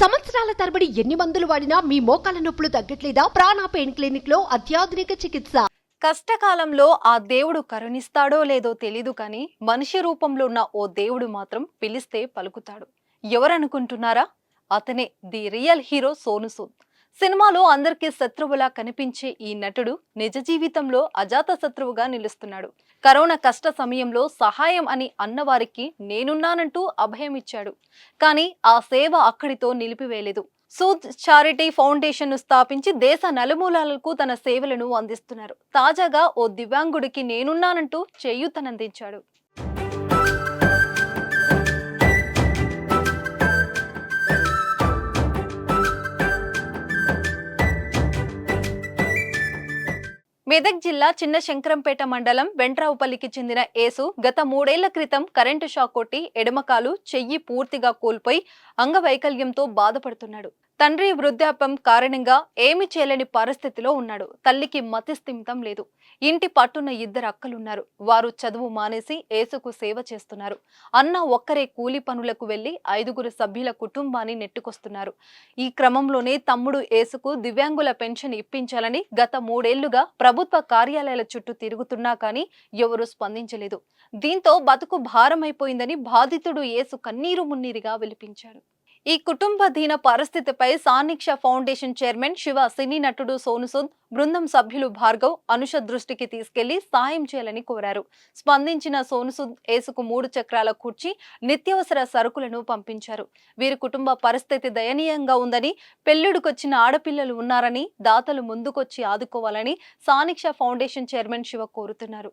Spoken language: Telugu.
సంవత్సరాల తరబడి ఎన్ని మందులు వాడినా మీ మోకాల నొప్పులు తగ్గట్లేదా? ప్రాణ పెయిన్ క్లినిక్లో అత్యాధునిక చికిత్స. కష్టకాలంలో ఆ దేవుడు కరుణిస్తాడో లేదో తెలీదు కానీ మనిషి రూపంలో ఉన్న ఓ దేవుడు మాత్రం పిలిస్తే పలుకుతాడు. ఎవరనుకుంటున్నారా? అతనే the real hero Sonu Sood సినిమాలో అందరికీ శత్రువులా కనిపించే ఈ నటుడు నిజ జీవితంలో అజాత శత్రువుగా నిలుస్తున్నాడు. కరోనా కష్ట సమయంలో సహాయం అని అన్నవారికి నేనున్నానంటూ అభయం ఇచ్చాడు. కానీ ఆ సేవ అక్కడితో నిలిపివేయలేదు. సూద్ చారిటీ ఫౌండేషన్ను స్థాపించి దేశ నలుమూలలకు తన సేవలను అందిస్తున్నారు. తాజాగా ఓ దివ్యాంగుడికి నేనున్నానంటూ చేయూతనందించాడు. మెదక్ జిల్లా చిన్న శంకరంపేట మండలం వెంట్రావుపల్లికి చెందిన ఏసు గత మూడేళ్ళ క్రితం కరెంటు షాక్ కొట్టి ఎడమకాలు చెయ్యి పూర్తిగా కోల్పోయి అంగవైకల్యంతో బాధపడుతున్నాడు. తండ్రి వృద్ధాప్యం కారణంగా ఏమి చేయలేని పరిస్థితిలో ఉన్నాడు. తల్లికి మతిస్థిమితం లేదు. ఇంటి పట్టున్న ఇద్దరు అక్కలున్నారు. వారు చదువు మానేసి ఏసుకు సేవ చేస్తున్నారు. అన్న ఒక్కరే కూలి పనులకు వెళ్ళి ఐదుగురు సభ్యుల కుటుంబాన్ని నెట్టుకొస్తున్నారు. ఈ క్రమంలోనే తమ్ముడు ఏసుకు దివ్యాంగుల పెన్షన్ ఇప్పించాలని గత మూడేళ్ళుగా ప్రభుత్వ కార్యాలయాల చుట్టూ తిరుగుతున్నా కానీ ఎవరూ స్పందించలేదు. దీంతో బతుకు భారమైపోయిందని బాధితుడు ఏసు కన్నీరు మున్నీరుగా విలిపించాడు. ఈ కుటుంబధీన పరిస్థితిపై సానిక్ష ఫౌండేషన్ చైర్మన్ శివ సినీ నటుడు సోనుసుద్ బృందం సభ్యులు భార్గవ్ అనుష దృష్టికి తీసుకెళ్ళి సాయం చేయాలని కోరారు. స్పందించిన సోనుసుద్ ఏసుకు మూడు చక్రాల కుర్చీ నిత్యావసర సరుకులను పంపించారు. వీరి కుటుంబ పరిస్థితి దయనీయంగా ఉందని పెళ్ళిడుకొచ్చిన ఆడపిల్లలు ఉన్నారని దాతలు ముందుకొచ్చి ఆదుకోవాలని సానిక్ష ఫౌండేషన్ చైర్మన్ శివ కోరుతున్నారు.